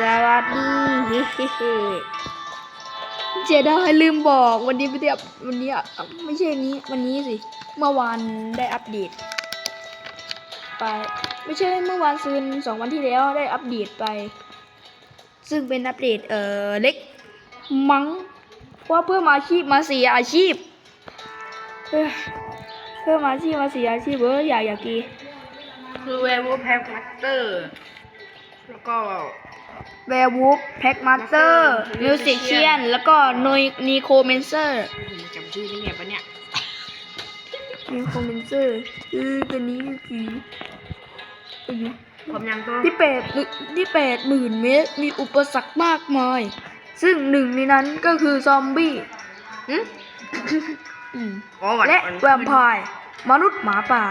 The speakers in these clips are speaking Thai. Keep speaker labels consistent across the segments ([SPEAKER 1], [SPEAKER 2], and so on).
[SPEAKER 1] สวัสดีเจได้ลืมบอกวันนี้ไม่ได้อัปวันนี้อะไม่ใช่นี้วันนี้สิ เมื่อวานได้อัปเดต ไป ไม่ใช่เมื่อวานซืนสองวันที่แล้วได้อัปเดตไป ซึ่งเป็นอัปเดตเอ่อเล็กมั้งเพราะว่าเพิ่มอาชีพมาสี่อาชีพเอ้ยเพิ่มอาชีพมาสี่อาชีพเอออยากอยากกี
[SPEAKER 2] คือเวร์วูแพ็คมัตเตอร์แล้วก็
[SPEAKER 1] แวร์วูฟแพ็กมาสเตอร์มิวสิเชียนแล้วก็นยนีโคเมนเซอร์
[SPEAKER 2] ผมจำชื่อได้ไงปะเนี่ย
[SPEAKER 1] นีโคเมนเซอร์คือตัวนี้คือตัวนี้
[SPEAKER 2] ผมยังตัว
[SPEAKER 1] ที่แปดที่แปดหมื่นเมตรมีอุปสรรคมากมาย ซึ่งหนึ่งในนั้นก็คือซอมบี้
[SPEAKER 2] อืม
[SPEAKER 1] อืม
[SPEAKER 2] อ๋อวัน
[SPEAKER 1] และแวมไพร์มนุษย์หมาป่า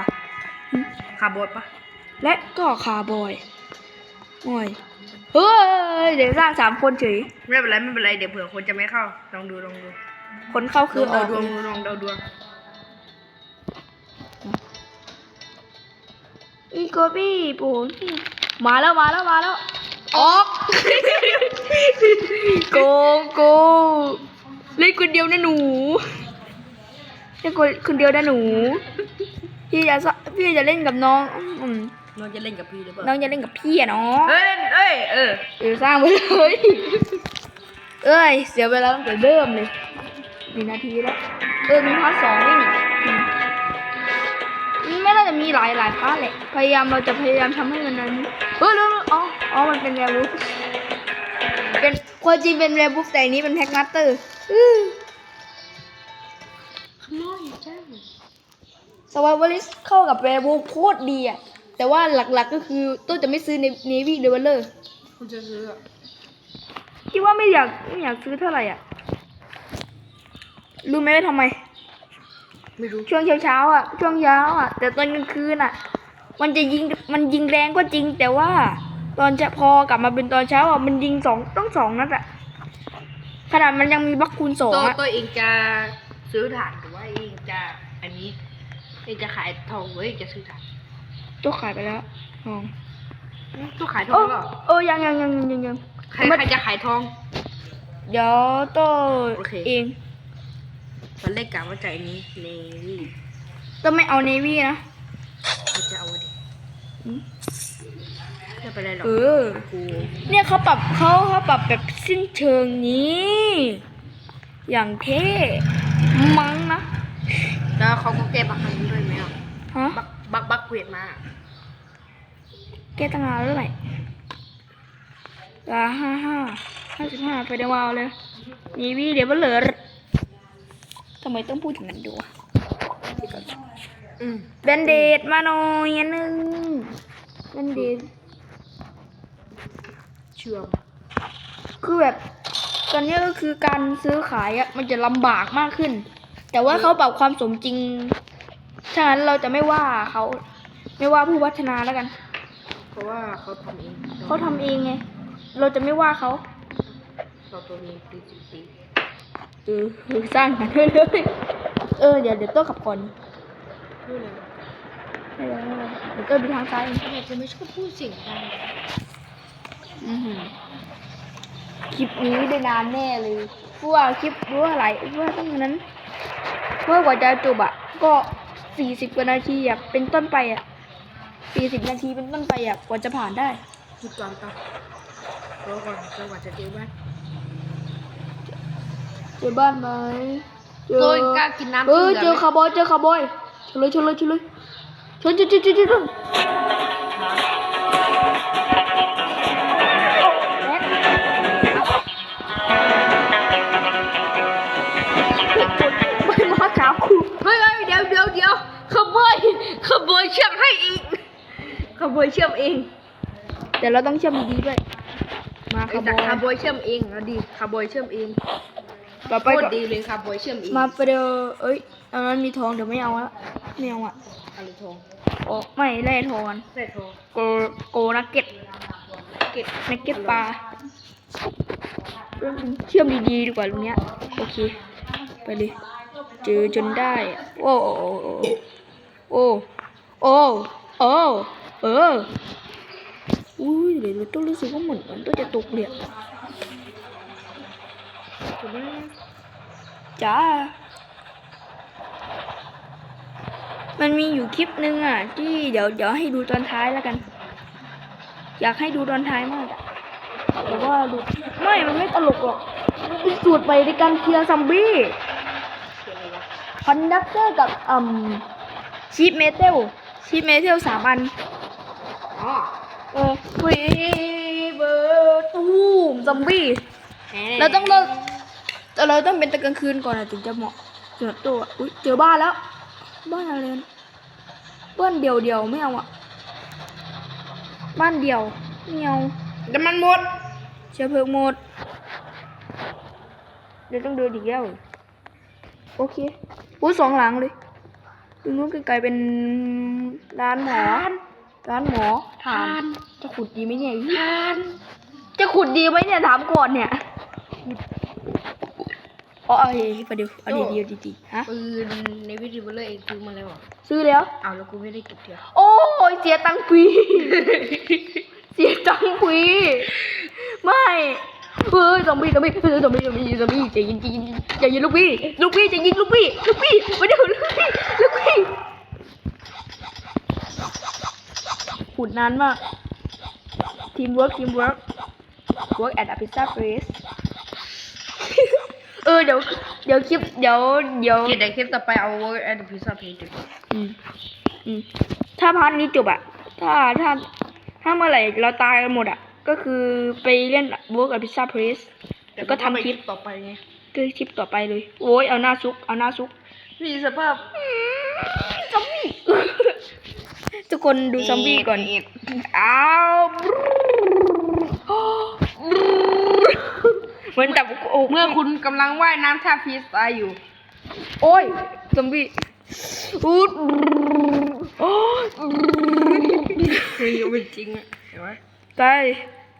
[SPEAKER 2] คาร์บอนปะ
[SPEAKER 1] และก็คาร์บอยโอ้ย เฮ้ยเดี๋ยวสร้างสามคนเฉย
[SPEAKER 2] ไม่เป็นไรไม่เป็นไรเดี๋ยวเผื่อคนจะไม่เข้าลองดูลองดู
[SPEAKER 1] คนเข้าคืออ
[SPEAKER 2] ล
[SPEAKER 1] อ
[SPEAKER 2] อง
[SPEAKER 1] ก
[SPEAKER 2] เดาดวงลองเดาดวง
[SPEAKER 1] อีโกบี้ปูนี่มาแล้วมาแล้วมาแล้วออกโกงโกงเล่นคนเดียวนะหนูเล่นคนคนเดียวนะหนูพี่จะสพี่จะเล่นกับน้องอืม
[SPEAKER 2] น้องจะเล่นกับพี่หรือเปล่า
[SPEAKER 1] น้องจะเล่นกับพี่อะเนาะ
[SPEAKER 2] เฮ้ยเอ้ยเออ
[SPEAKER 1] เออสร้างไปเลยเอ้ยเสียเวลาตั้งแต่เริ่มเลยหนึ่งนาทีแล้วเออมีพาร์ทสองด้วยนี่อืมมันไม่น่าจะมีหลายหลายพาร์ทแหละพยายามเราจะพยายามทำให้มันนั้นเออเรื่องอ๋ออ๋อมันเป็นแวร์วูฟเป็นความจริงเป็นแวร์วูฟแต่อันนี้เป็นแพ็กมาสเตอร์อื้อ
[SPEAKER 2] ขโมยจ้า
[SPEAKER 1] สวายวลิสเข้ากับแวร์วูฟโคตรดีอะ แต่ว่าหลักๆก็คือต้นจะไม่ซื้อในเนวี่เดเวลเลอร์
[SPEAKER 2] คุณจะซื้ออะ
[SPEAKER 1] คิดว่าไม่อยากไม่อยากซื้อเท่าไหร่อะ รู้ไหมว่าทำไม
[SPEAKER 2] ไม่รู้
[SPEAKER 1] ช่วงเช้าๆอะ ช่วงเช้าอะ แต่ตอนกลางคืนอะ มันจะยิงมันยิงแรงก็จริง แต่ว่า ตอนจะพอกลับมาเป็นตอนเช้าอะมันยิงสองต้องสองนัดอะขนาดมันยังมีบัคคูณสอง
[SPEAKER 2] ตัว
[SPEAKER 1] อะ
[SPEAKER 2] ตัวเองจะซื้อถ่านหรือว่าเองจะอันนี้เองจะขายทองหรือเองจะซื้อถ่าน
[SPEAKER 1] ตัวขายไปแล้วทอง
[SPEAKER 2] อืมตัวขายทอ
[SPEAKER 1] โอ้
[SPEAKER 2] งหรือเปล่า
[SPEAKER 1] โอ้ยังยังยังยังยัง
[SPEAKER 2] ใครใครจะขายทอง
[SPEAKER 1] เดี๋ยวตัว
[SPEAKER 2] โอเค
[SPEAKER 1] เอง
[SPEAKER 2] ตอนแรกกะว่าจะอันนี้เนวี่
[SPEAKER 1] ต้องไม่เอาเนวี่นะ
[SPEAKER 2] เขาจะเอาดิ
[SPEAKER 1] อืม
[SPEAKER 2] ไม่เป็นไรหรอก
[SPEAKER 1] เออ
[SPEAKER 2] กู
[SPEAKER 1] เนี่ยเขาปรับเขาเขาปรับแบบสิ้นเชิงนี้ อย่างเท่มั้งนะ
[SPEAKER 2] แล้วเขาก็แก้บักอันนี้ด้วยไหมอะ
[SPEAKER 1] ฮะ
[SPEAKER 2] บักบักบักเวทมา
[SPEAKER 1] แกตั้งนานแล้วไหร่ละห้าห้าห้าสิบห้าไปเดวาวเลยนี่วีเดี๋ยวมันเหลือทำไมต้องพูดถึงนั้นด้วย
[SPEAKER 2] อืม
[SPEAKER 1] แบนเดดมาหน่อยอันหนึงแบนเดด
[SPEAKER 2] เชื่อม
[SPEAKER 1] คือแบบตอนนี้ก็คือการซื้อขายอะมันจะลำบากมากขึ้น แต่ว่าเขาปรับความสมจริงฉะนั้นเราจะไม่ว่าเขาไม่ว่าผู้พัฒนาแล้วกัน
[SPEAKER 2] เพ ราะว่าเขาทำเอง
[SPEAKER 1] เขาทำเองไง เราจะไม่ว่าเขา
[SPEAKER 2] เราตัวนี้ปีสิบปี
[SPEAKER 1] เออสร้างกันด้วยเลยเออเดี๋ยวเดี๋ยวโต้ขับก่อน
[SPEAKER 2] พูดเลย
[SPEAKER 1] ไม่เป็นไรไม่เป็นไรเดี๋ยวโต้ไปทางซ้ายเอง
[SPEAKER 2] ทำไมคุณไม่ชอบพูดเสียงดัง
[SPEAKER 1] อื้อหือคลิปนี้ได้นานแน่เลยเพราะว่าคลิปรู้อะไรเพราะว่าตั้งนั้นเมื่อกว่าจะจบอะก็สี่สิบกว่านาทีอะเป็นต้นไปอะ สี่สิบนาทีเป็นต้นไปอะกว่าจะผ่านได้
[SPEAKER 2] พูดก่อนต่อรอก่อนจนกว่าจะเจอบ้าน
[SPEAKER 1] เจอบ้านไหมเจอ
[SPEAKER 2] ตัวกล้ากินน้ำ
[SPEAKER 1] เออ
[SPEAKER 2] ที่หลื
[SPEAKER 1] เจอคาร์บอยเจอคาร์บอยชนเลยชนเลยชนเลยชนชนชนชนชนชนแม็กไม่มาขาวคู
[SPEAKER 2] เฮ้ยเฮ้ยเดี๋ยวเดี๋ยวเดี๋ยวขโมยขโมยเชื่อมให้อีก ขโมยเชื่อมเอง
[SPEAKER 1] แต่เราต้องเชื่อมดีๆด้วย มา
[SPEAKER 2] ไอ้
[SPEAKER 1] คาร์บ
[SPEAKER 2] แต่
[SPEAKER 1] อย
[SPEAKER 2] คาร์บอยเชื่อมเองเอาดีคาร์บอยเชื่อมเอง
[SPEAKER 1] ต่อไป
[SPEAKER 2] โคต
[SPEAKER 1] ก็
[SPEAKER 2] รดีเลยคาร์บอยเชื่อมเอง
[SPEAKER 1] มาไปเดียวเอ้ยอันนั้นมีทองเดี๋ยวไม่เอาละไม่เอาอะ
[SPEAKER 2] อะไรทอง
[SPEAKER 1] โอ้ไม่แร่ทองกัน
[SPEAKER 2] ใส่ทอง
[SPEAKER 1] โกโกนักเก็ต
[SPEAKER 2] เก็บ
[SPEAKER 1] นักเก็ตปลาเชื่อมดีๆดีกว่าตรงเนี้ยโอเคไปเลยเจอจนได้อะโอ้โอ้โอ้โอ้โอ้โอ้ เออ อุ้ยเดี๋ยวเราต้องรู้สึกว่าเหมือนมันต้องจะตกเลยอะ
[SPEAKER 2] ถูกไหม
[SPEAKER 1] จ้า มันมีอยู่คลิปนึงอะ ที่เดี๋ยวเดี๋ยวให้ดูตอนท้ายแล้วกัน อยากให้ดูตอนท้ายมากอะแต่ว่าดูไม่มันไม่ตลกหรอกมันเป็นสูตรไปในการเคลียร์ซัมบี้คอนดักเตอร์กับอืมชีพเมทัลชีพเมทัลสามอัน
[SPEAKER 2] อ๋อ
[SPEAKER 1] เออวีเบอร์ตูมซอมบี้
[SPEAKER 2] แหม
[SPEAKER 1] เราต้องเลิกแต่เราต้องเป็นตะกลางคืนก่อนอะถึงจะเหมาะเจอตัวอุ้ยเจอบ้านแล้ว บ้านอะไรนะบ้านเดียวเดียวๆไม่เอาอะบ้านเดียวไม่เอา
[SPEAKER 2] น้ำมันหมด
[SPEAKER 1] เชื้อเพลิงหมด เดี๋ยวต้องเดินอีกแล้วโอเคอู้สองหลังเลยตรงนู้นไกลๆเป็นร้านหมอ ร้านหมอถา
[SPEAKER 2] ทามน
[SPEAKER 1] จะขุดดีไหมเนี่ย
[SPEAKER 2] ทาน
[SPEAKER 1] จะขุดดีไหมเนี่ยถามก่อนเนี่ยอ๋อเอาเฮ้ยประเดี๋ยวเอาดีๆเอาดีๆฮะ
[SPEAKER 2] ปืนในวิดีโอเลยเองซื้อมาแล้วเหรอ
[SPEAKER 1] ซื้อแล้ว
[SPEAKER 2] เอาแล้วกูไม่ได้เก็บเทียว
[SPEAKER 1] โอ้ยเสียตังค์ฟรีเสียตังค์ฟรีไม่เฮ้ยซอมบี้ซอมบี้เฮ้ยซอมบี้ซอมบี้ซอมบี้ใจเย็นใจเย็นใจเย็นลูกพี่ลูกพี่ใจเย็นลูกพี่ลูกพี่มาเดี๋ยวลูกพี่ลูกพี่ ขุดนานมากทีมเวิร์กทีมเวิร์ก work at a pizza place เออเดี๋ยวเดี๋ยวคลิปเดี๋ยวเดี๋ยว
[SPEAKER 2] เก็บในคลิปต่อไปเอา work at the pizza place ดีกว่า
[SPEAKER 1] อืมอืมถ้าพาร์ทนี้จบอะถ้าถ้าถ้าเมื่อไหร่เราตายกันหมดอะก็คือไปเล่น work at pizza place แล้วก็ทำคลิป
[SPEAKER 2] ต่อไปไง
[SPEAKER 1] คือคลิปต่อไปเลย โอ้ยเอาหน้าซุกเอาหน้าซุก
[SPEAKER 2] มีสภาพ
[SPEAKER 1] ซอมบี้ ทุกคนดูซอมบี้ก่อน
[SPEAKER 2] เอ็ด
[SPEAKER 1] อ้าวเหมือนแต่โอ้
[SPEAKER 2] เมื่อคุณกำลังว่ายน้ำท่าฟรีสไตล์อยู่
[SPEAKER 1] โอ้ยซอมบี้อูดโอ้ย
[SPEAKER 2] เฮ้ยเป็นจริงอะเห็นไหม
[SPEAKER 1] ตาย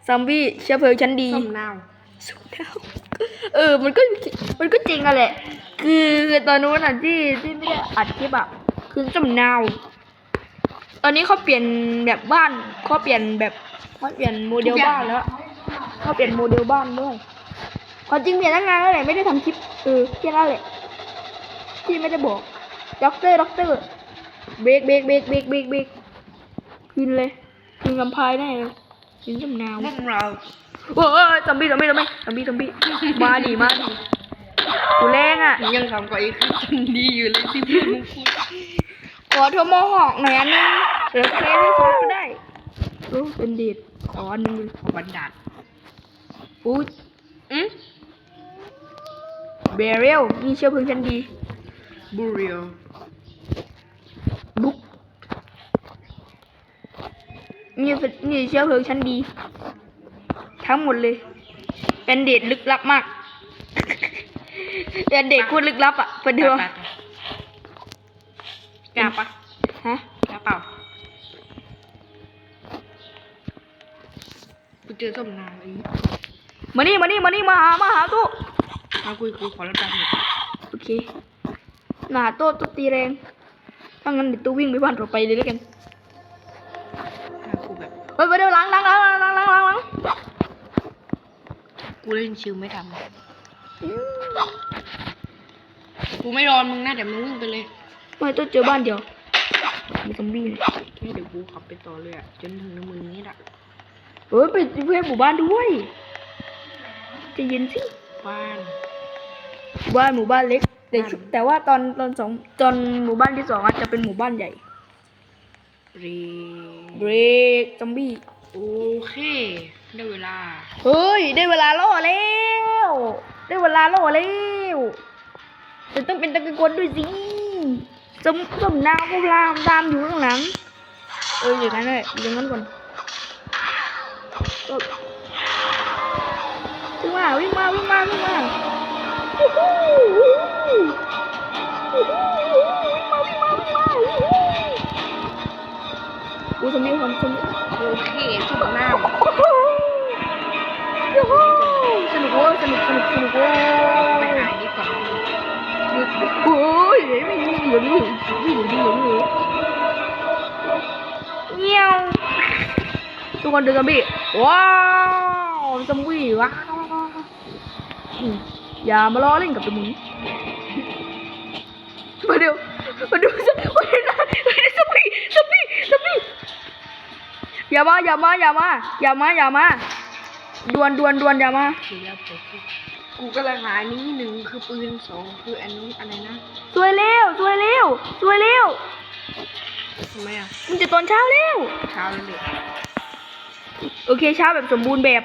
[SPEAKER 1] ซอมบี้เชื้อเพลิงชั้นดี
[SPEAKER 2] ส้มนาว
[SPEAKER 1] สุดแล้วเออ มันก็ มันก็จริงอะแหละ คือตอนนู้นอะที่ที่ไม่ได้อัดคลิปอะคือจำนาว ตอนนี้เขาเปลี่ยนแบบบ้านเขาเปลี่ยนแบบเขาเปลี่ยนโมเดลบ้านแล้วเขาเปลี่ยนโมเดลบ้านด้วยความจริงเปลี่ยนตั้งนานแล้วแหละไม่ได้ทำคลิปเออแค่นั้นแหละที่ไม่ได้บอกด็อกเตอร์ด็อกเตอร์เบรกเบรกเบรกเบรกเบรกเบรกคืนเลยคืนกำพายได้เลยคืนจำนาว
[SPEAKER 2] พวกเรา
[SPEAKER 1] โอ้ยซอมบี้ซอมบี้ซอมบี้ซอมบี้ซอมบี้มาดิมาดิกูแรงอะ
[SPEAKER 2] ยังทำกับไอ้คือจันดีอยู่เลยที่พูดมึงพูด
[SPEAKER 1] ขอโทรโมหอกหน่อยอันนึง หรือเคไม่ซอก็ได้โอ้เป็นเดทขออันนึงเลย
[SPEAKER 2] บันดาล
[SPEAKER 1] อู้
[SPEAKER 2] อืม
[SPEAKER 1] เบเรียลนี่เชื้อเพลิงชั้นดี
[SPEAKER 2] บูเรียล
[SPEAKER 1] บุ๊กนี่เป็นนี่เชื้อเพลิงชั้นดี ทั้งหมดเลย เป็นเดทลึกลับมากเป็นเดทโคตรลึกลับอะประเดี๋ยว
[SPEAKER 2] ไปๆกล้าปะ
[SPEAKER 1] ฮะ
[SPEAKER 2] เจอส้มนางอี
[SPEAKER 1] มานี่มานี่มานี่มาหามาหาตู้
[SPEAKER 2] มาคุยคุยขอรับการ
[SPEAKER 1] โอเคมาตู้ตู้ตีแรงถ้างั้นเดี๋ยวตู้วิ่งไปบ้านเราไปเลยแล้วกันเฮ้ยไปเดี๋ยวล้างล้างล้างล้างล้างล้างล้าง
[SPEAKER 2] กูเล่นชิวไม่ทำกูไม่รอนมึงนะเดี๋ยวมึงวิ่งไปเลย
[SPEAKER 1] ไม่ต้องเจอบ้านเดี๋ยวมีซอมบี้เนี่
[SPEAKER 2] เดี๋ยวกูขับไปต่อเลยอะจนถึงน้ำมึงนี้แหละ
[SPEAKER 1] เฮ้ยไปเพื่อนหมู่บ้านด้วยใจะเย็นสิ
[SPEAKER 2] บ้าน
[SPEAKER 1] หมู่บ้านหมู่บ้านเล็ก แต่
[SPEAKER 2] บ้าน
[SPEAKER 1] แต่ว่าตอนตอนสองตอนหมู่บ้านที่สองอาจจะเป็นหมู่บ้านใหญ่
[SPEAKER 2] รี
[SPEAKER 1] เบรกซอมบี้
[SPEAKER 2] โอเค ได้เวลา
[SPEAKER 1] เฮ้ย ได้เวลาล่อแล้ว ได้เวลาล่อแล้วจะต้องเป็นตะกกนด้วยสิสมสมนาวก็พลามตามอยู่ข้างหลัง เอออย่างนั้นเลยอย่างนั้นก่อนก็ วิ่งมาวิ่งมาวิ่งมาวิ่งมาวู้ฮู้วู้ฮู้วิ่งมาวิ่งมาวิ่งมาวู้ฮู้อู้สมิธคนสมิธ
[SPEAKER 2] โอเคส้มน้
[SPEAKER 1] ยูฮูสนุกเว้ยสนุกสนุกสนุกเว้ำ
[SPEAKER 2] ไป
[SPEAKER 1] ย
[SPEAKER 2] หานี่ก่อน
[SPEAKER 1] โอ้ยไม่มีเหลืองเหลืองเหลือง เหลืองเหลืองเงี้ยวตูกคนดูซอมบี้ว้าวซอมบี้ว้าวอืมอย่ามาล้อเล่นกับตัวมึงมาดูมาดูซอมบี้มาดูซอมบี้ซอมบี้ซอมบี้อย่ามาอย่ามาอย่ามาอย่ามาอย่ามาดวนดวนดวนอย่ามา
[SPEAKER 2] ถือแล้วไปกูกำลังหาอันนี้หนึ่งคือปืนสองคืออันนี้อะไรนะ
[SPEAKER 1] สวยเร็วสวยเร็วสวยเร็ว
[SPEAKER 2] ทำไมอะ
[SPEAKER 1] มันจะตอนเช้าเร็ว
[SPEAKER 2] เช้าเลยเด็ก
[SPEAKER 1] โอเคเช้าแบบสมบูรณ์แบบ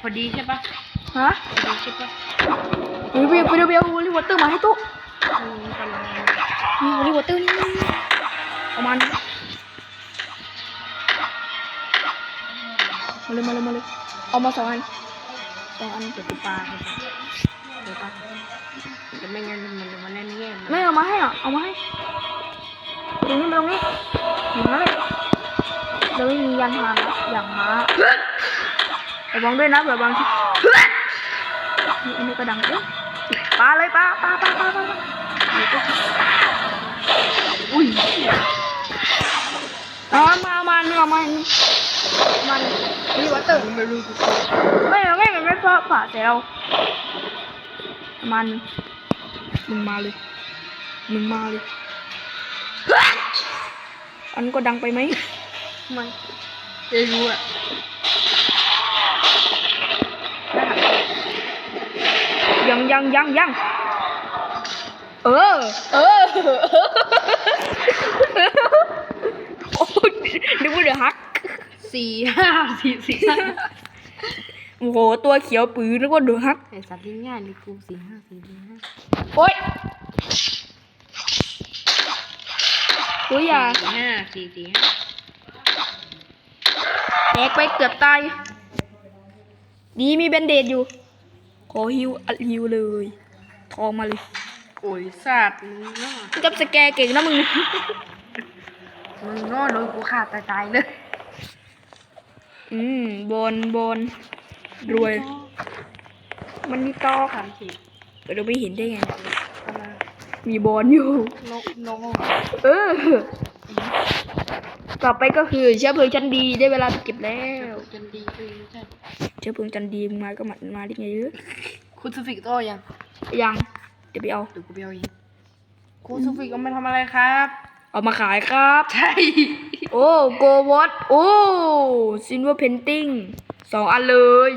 [SPEAKER 2] พอดีใช่ปะ
[SPEAKER 1] ฮะ
[SPEAKER 2] พอดีใช่ปะ
[SPEAKER 1] เดี๋ยวเบียวเดี๋ยวเบียวรีวอเตอร์มาให้ตุ๊
[SPEAKER 2] อืมกำลัง
[SPEAKER 1] นี่รีวอเตอร์นี่เอามันมาเลยมาเลยมาเลยเอามาสองอันสองอัน
[SPEAKER 2] เดี๋ยวกูปาไปเดี๋ยวปะแต่ไม่งั้นมันจะมาเล่นแง่มัน
[SPEAKER 1] ไม่เอามาให้อะเอามาให้ เราไม่มียันหานะอย่างหาระวังด้วยนะเผื่อบางนี่อันนี้ก็ดังเอ๊ะปาเลยปาปาปาปาปา
[SPEAKER 2] อุ้ย
[SPEAKER 1] เอามาเอามันเอามันมันรีวอเตอร์
[SPEAKER 2] ไม่รู้
[SPEAKER 1] ไม่ไม่มันไม่เพราะผ่าแต่เรามันมึงมาเลยมึงมาเลยอันนนก็ดังไปไหม
[SPEAKER 2] ไม่ ไม่รู้อะ
[SPEAKER 1] ยังยังยังยังเออ เออโอ้ยนึกว่าเดือดฮัก
[SPEAKER 2] สี่ห้าสี่สี่ห้า
[SPEAKER 1] โอ้โห ตัวเขียวปื้อนึกว่าเดือดฮัก
[SPEAKER 2] ไอสัตว์ที่ง่ายเลยกูสี่ห้าสี่สี่ห้า
[SPEAKER 1] โอ๊ยโอ้ยอย่า
[SPEAKER 2] สี่ห้าสี่สี่ห้า
[SPEAKER 1] แตกไปเกือบตายดีมีแบนเดดอยู่ ขอฮิวอัดฮิวเลย ทองมาเลย
[SPEAKER 2] โอ้ยสัตว์มึงน่า
[SPEAKER 1] จับสแกร์เก่งนะมึง
[SPEAKER 2] มึงน่าโดนกูขาดตายตายเลย
[SPEAKER 1] อืมบนบนรวย มันมีตอ
[SPEAKER 2] สามสี่
[SPEAKER 1] เราไม่เห็นได้ไง
[SPEAKER 2] ประมาณ
[SPEAKER 1] มีบอลอยู่
[SPEAKER 2] นกนก
[SPEAKER 1] เออ ต่อไปก็คือเชื้อเพลิงชั้นดีได้เวลาไปเก็บแล้ว
[SPEAKER 2] จนดีคือใช่
[SPEAKER 1] เชื้อเพลิงชั้นดีมึงมาก็มามาได้ไงเยอะ
[SPEAKER 2] คุณสุฟิกโตยัง
[SPEAKER 1] ยังเดี๋ยวไปเอา
[SPEAKER 2] เดี๋ยวกูไปเอาเองคุณสุฟิกเอามาทำอะไรครับ
[SPEAKER 1] เอามาขายครับ
[SPEAKER 2] ใช่
[SPEAKER 1] โอ้โกวอตโอ้ซินเวอร์เพนติ้งสองอันเลย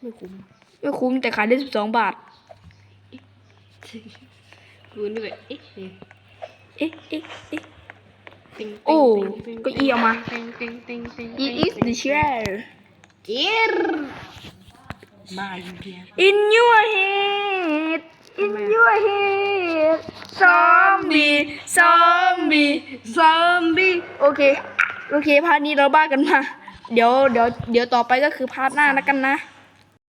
[SPEAKER 2] ไม่คุ้ม
[SPEAKER 1] ไม่คุ้มแต่ขายได้สิบสองบาท
[SPEAKER 2] กูนึกว่าเอ๊ะ
[SPEAKER 1] เอ๊ะเอ๊ะเอ๊ะ
[SPEAKER 2] ติง
[SPEAKER 1] โอ้ก็อีเอามา
[SPEAKER 2] ติงติงติงติง
[SPEAKER 1] It is the chair
[SPEAKER 2] เกียร์บ้าอยู่เพีย
[SPEAKER 1] in your head in your head zombie zombie
[SPEAKER 2] ซอมบี้
[SPEAKER 1] โอเค โอเค พาร์ทนี้เราบ้ากันมา เดี๋ยว เดี๋ยว เดี๋ยวต่อไปก็คือพาร์ทหน้าแล้วกันนะ